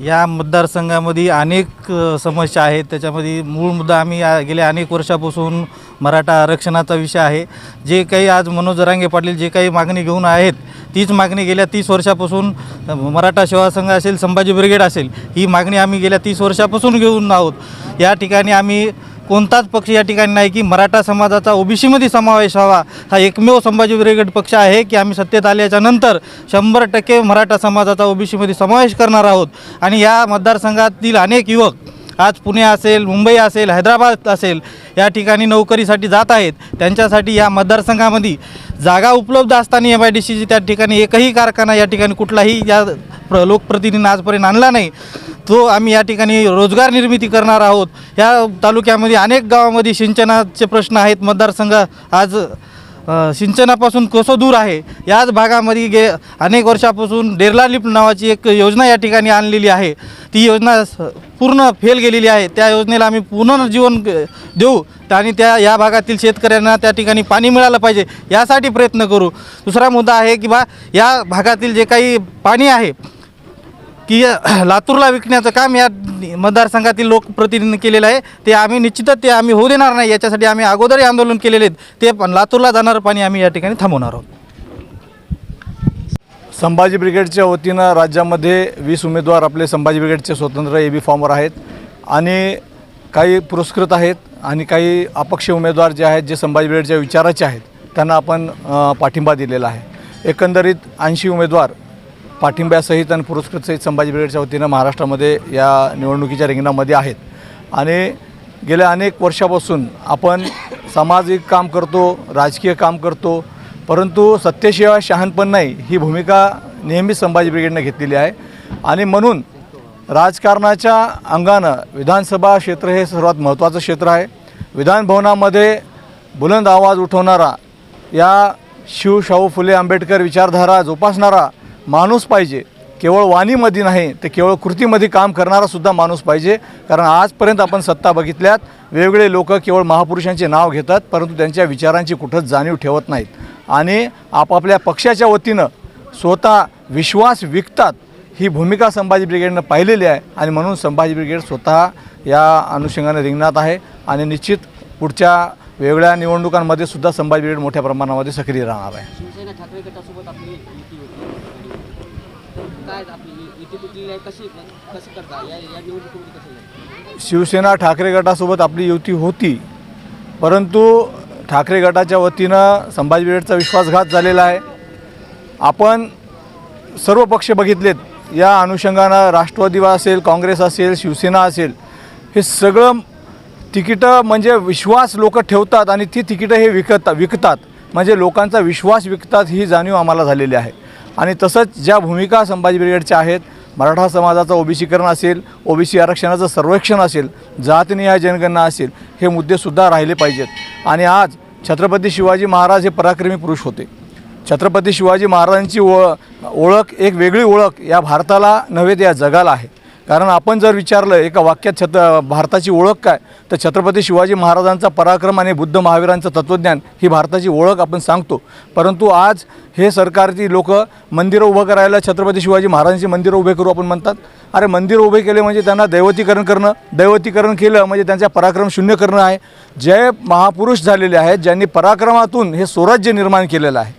या मतदारसंघामध्ये अनेक अ, समस्या आहेत. त्याच्यामध्ये मूळ मुद्दा आम्ही या गेल्या अनेक वर्षापासून मराठा आरक्षणाचा विषय आहे. जे काही आज मनोज जरांगे पाटील जे काही मागणी घेऊन आहेत तीच मागणी गेल्या तीस वर्षापासून अ, मराठा सेवा संघ असेल संभाजी ब्रिगेड असेल ही मागणी आम्ही गेल्या तीस वर्षापासून घेऊन आहोत. या ठिकाणी आम्ही कोणताच पक्ष या ठिकाणी नाही की मराठा समाजाचा ओबीसीमध्ये समावेश व्हावा. हा एकमेव संभाजी ब्रिगेड पक्ष आहे की आम्ही सत्तेत आल्याच्यानंतर शंभर टक्के मराठा समाजाचा ओबीसीमध्ये समावेश करणार आहोत. आणि या मतदारसंघातील अनेक युवक आज पुणे असेल मुंबई असेल हैदराबाद असेल या ठिकाणी नोकरीसाठी जात आहेत. त्यांच्यासाठी या मतदारसंघामध्ये जागा उपलब्ध असताना एम आय डी सीची त्या ठिकाणी एकही कारखाना या ठिकाणी कुठलाही या प्र लोकप्रतिनिधींनी आजपर्यंत आणला नाही. तो आम्ही या ठिकाणी रोजगार निर्मिती करणार आहोत या तालुक्यामध्ये अनेक गावामध्ये सिंचनाचे प्रश्न आहेत. मतदारसंघ आज सिंचनापासून कसं दूर आहे? याच भागामध्ये गे अनेक वर्षापासून डेरला लिफ्ट नावाची एक योजना या ठिकाणी आणलेली आहे. ती योजना स- पूर्ण फेल गेलेली आहे. त्या योजनेला आम्ही पुनर्जीवन देऊ आणि त्या या भागातील शेतकऱ्यांना त्या ठिकाणी पाणी मिळालं पाहिजे यासाठी प्रयत्न करू. दुसरा मुद्दा आहे की बा या भागातील जे काही पाणी आहे की लातूरला विकण्याचं काम या मतदारसंघातील लोकप्रतिनिधींनी केलेलं आहे. ते आम्ही निश्चितच ते आम्ही होऊ देणार नाही याच्यासाठी आम्ही अगोदरही आंदोलन केलेले आहेत. ते पण लातूरला जाणारं पाणी आम्ही या ठिकाणी थांबवणार आहोत. संभाजी ब्रिगेडच्या वतीनं राज्यामध्ये वीस उमेदवार आपले संभाजी ब्रिगेडचे स्वतंत्र ए बी फॉर्मवर आहेत आणि काही पुरस्कृत आहेत आणि काही अपक्ष उमेदवार जे आहेत जे संभाजी ब्रिगेडच्या विचाराचे आहेत त्यांना आपण पाठिंबा दिलेला आहे. एकंदरीत ऐंशी उमेदवार पाठिंब्यासहित आणि पुरस्कृतसहित संभाजी ब्रिगेडच्या वतीनं महाराष्ट्रामध्ये या निवडणुकीच्या रिंगणामध्ये आहेत. आणि गेल्या अनेक वर्षापासून आपण सामाजिक काम करतो राजकीय काम करतो परंतु सत्तेशिवाय शहाणपण नाही ही भूमिका नेहमीच संभाजी ब्रिगेडनं घेतलेली आहे. आणि म्हणून राजकारणाच्या अंगानं विधानसभा क्षेत्र हे सर्वात महत्त्वाचं क्षेत्र आहे. विधानभवनामध्ये बुलंद आवाज उठवणारा या शिव शाहू फुले आंबेडकर विचारधारा जोपासणारा माणूस पाहिजे. केवळ वाणीमध्ये नाही ते केवळ कृतीमध्ये काम करणारासुद्धा माणूस पाहिजे. कारण आजपर्यंत आपण सत्ता बघितल्यात वेगवेगळे लोक केवळ महापुरुषांचे नाव घेतात परंतु त्यांच्या विचारांची कुठंच जाणीव ठेवत नाहीत. आणि आपापल्या पक्षाच्या वतीनं स्वतः विश्वास विकतात ही भूमिका संभाजी ब्रिगेडनं पाहिलेली आहे. आणि म्हणून संभाजी ब्रिगेड स्वतः या अनुषंगाने रिंगणात आहे. आणि निश्चित पुढच्या वेगळ्या निवडणुकांमध्ये सुद्धा संभाजी ब्रिगेड मोठ्या प्रमाणामध्ये सक्रिय राहणार आहे शिवसेना ठाकरे गटासोबत आपली युती होती आपली? तुटलेली आहे? कशी करता? या या निवडणुकीमध्ये शिवसेना ठाकरे गटासोबत आपली युती होती. परंतु ठाकरे गटाच्या वतीनं संभाजी ब्रिगेडचा विश्वासघात झालेला आहे. आपण सर्व पक्ष बघितलेत. या अनुषंगानं राष्ट्रवादी असेल काँग्रेस असेल शिवसेना असेल हे सगळं तिकीटं म्हणजे विश्वास लोक ठेवतात आणि ती तिकीटं हे विकत विकतात. म्हणजे लोकांचा विश्वास विकतात ही जाणीव आम्हाला झालेली आहे. आणि तसंच ज्या भूमिका संभाजी ब्रिगेडच्या आहेत मराठा समाजाचं ओबीसीकरण असेल ओबीसी आरक्षणाचं सर्वेक्षण असेल जातनिहाय जनगणना असेल हे मुद्देसुद्धा राहिले पाहिजेत. आणि आज छत्रपती शिवाजी महाराज हे पराक्रमी पुरुष होते. छत्रपती शिवाजी महाराजांची ओळ ओळख एक वेगळी ओळख या भारताला नव्हे या जगाला आहे. कारण आपण जर विचारलं एका वाक्यात छत भारताची ओळख काय? तर छत्रपती शिवाजी महाराजांचा पराक्रम आणि बुद्ध महावीरांचं तत्त्वज्ञान ही भारताची ओळख आपण सांगतो. परंतु आज हे सरकारची लोक मंदिरं उभं करायला छत्रपती शिवाजी महाराजांची मंदिरं उभे करू आपण म्हणतात. अरे मंदिर उभे केले म्हणजे त्यांना दैवतीकरण करणं दैवतीकरण केलं म्हणजे त्यांचा पराक्रम शून्य करणं आहे. जे महापुरुष झालेले आहेत ज्यांनी पराक्रमातून हे स्वराज्य निर्माण केलेलं आहे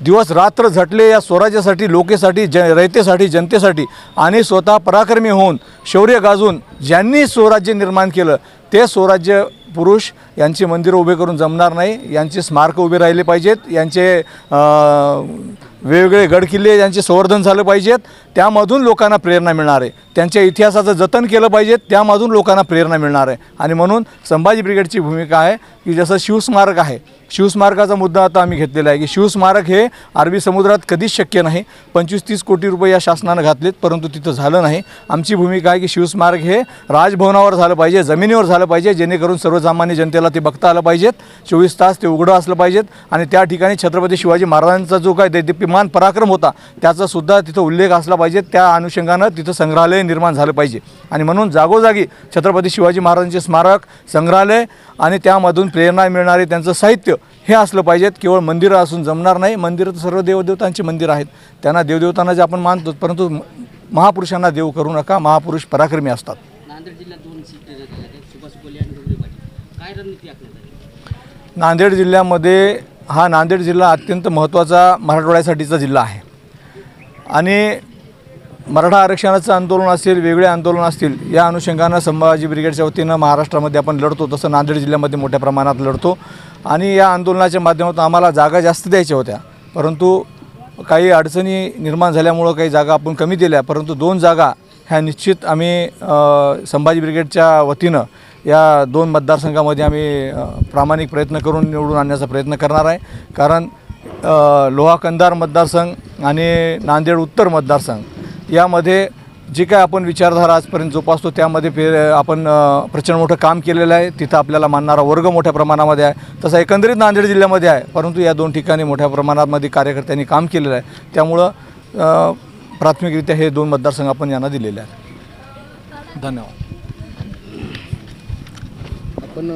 दिवस रात्र झटले या स्वराज्यासाठी लोकेसाठी ज रयतेसाठी जनतेसाठी आणि स्वतः पराक्रमी होऊन शौर्य गाजून ज्यांनी स्वराज्य निर्माण केलं ते स्वराज्य पुरुष यांचे मंदिरं उभे करून जमणार नाही. यांचे स्मारक उभे राहिले पाहिजेत. यांचे वेगवेगळे गडकिल्ले यांचे संवर्धन झालं पाहिजेत. त्यामधून लोकांना प्रेरणा मिळणार आहे. त्यांच्या इतिहासाचं जतन केलं पाहिजे त्यामधून लोकांना प्रेरणा मिळणार आहे. आणि म्हणून संभाजी ब्रिगेडची भूमिका आहे की जसं शिवस्मारक आहे. शिवस्मारकाचा मुद्दा आता आम्ही घेतलेला आहे की शिवस्मारक हे अरबी समुद्रात कधीच शक्य नाही. पंचवीस तीस कोटी रुपये या शासनानं घातलेत परंतु तिथं झालं नाही. आमची भूमिका आहे की शिवस्मारक हे राजभवनावर झालं पाहिजे जमिनीवर झालं पाहिजे जेणेकरून सर्वसामान्य जनतेला ते बघता आलं पाहिजेत. चोवीस तास ते उघडं असलं पाहिजेत. आणि त्या ठिकाणी छत्रपती शिवाजी महाराजांचा जो काय दैदिप्यमान पराक्रम होता त्याचा सुद्धा तिथं उल्लेख असला पाहिजे. त्या अनुषंगानं तिथं संग्रहालय निर्माण झालं पाहिजे. आणि म्हणून जागोजागी छत्रपती शिवाजी महाराजांचे स्मारक संग्रहालय आणि त्यामधून प्रेरणा मिळणारे त्यांचं साहित्य हे असलं पाहिजेत. केवळ मंदिरं असून जमणार नाही. मंदिरं तर सर्व देवदेवतांची मंदिरं आहेत. त्यांना देवदेवतांना जे आपण मानतो परंतु महापुरुषांना देव करू नका. महापुरुष पराक्रमी असतात. नांदेड जिल्ह्यामध्ये हा नांदेड जिल्हा अत्यंत महत्त्वाचा मराठवाड्यासाठीचा जिल्हा आहे. आणि मराठा आरक्षणाचं आंदोलन असेल वेगळे आंदोलन असतील या अनुषंगानं संभाजी ब्रिगेडच्या वतीनं महाराष्ट्रामध्ये आपण लढतो तसं नांदेड जिल्ह्यामध्ये मोठ्या प्रमाणात लढतो. आणि या आंदोलनाच्या माध्यमातून आम्हाला जागा जास्त द्यायच्या होत्या. परंतु काही अडचणी निर्माण झाल्यामुळं काही जागा आपण कमी दिल्या परंतु दोन जागा ह्या निश्चित आम्ही संभाजी ब्रिगेडच्या वतीनं या दोन मतदारसंघामध्ये आम्ही प्रामाणिक प्रयत्न करून निवडून आणण्याचा प्रयत्न करणार आहे. कारण लोहा कंधार मतदारसंघ आणि नांदेड उत्तर मतदारसंघ यामध्ये जी काय आपण विचारधारा आजपर्यंत जोपासतो त्यामध्ये पे आपण प्रचंड मोठं काम केलेलं आहे. तिथं आपल्याला मानणारा वर्ग मोठ्या प्रमाणामध्ये आहे. तसा एकंदरीत नांदेड जिल्ह्यामध्ये आहे परंतु या दोन ठिकाणी मोठ्या प्रमाणामध्ये कार्यकर्त्यांनी काम केलेलं आहे. त्यामुळं प्राथमिकरित्या हे दोन मतदारसंघ आपण यांना दिलेले आहेत. धन्यवाद. आपण